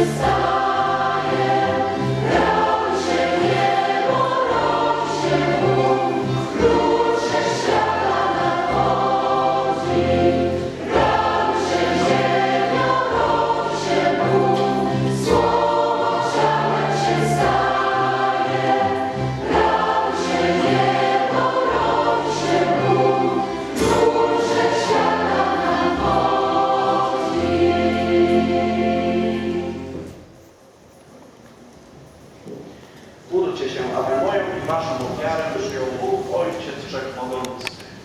Jezusajem, rąk się niebo, rąk się Módlcie się, aby moją i waszą ofiarę przyjął Bóg, Ojciec Wszechmogący.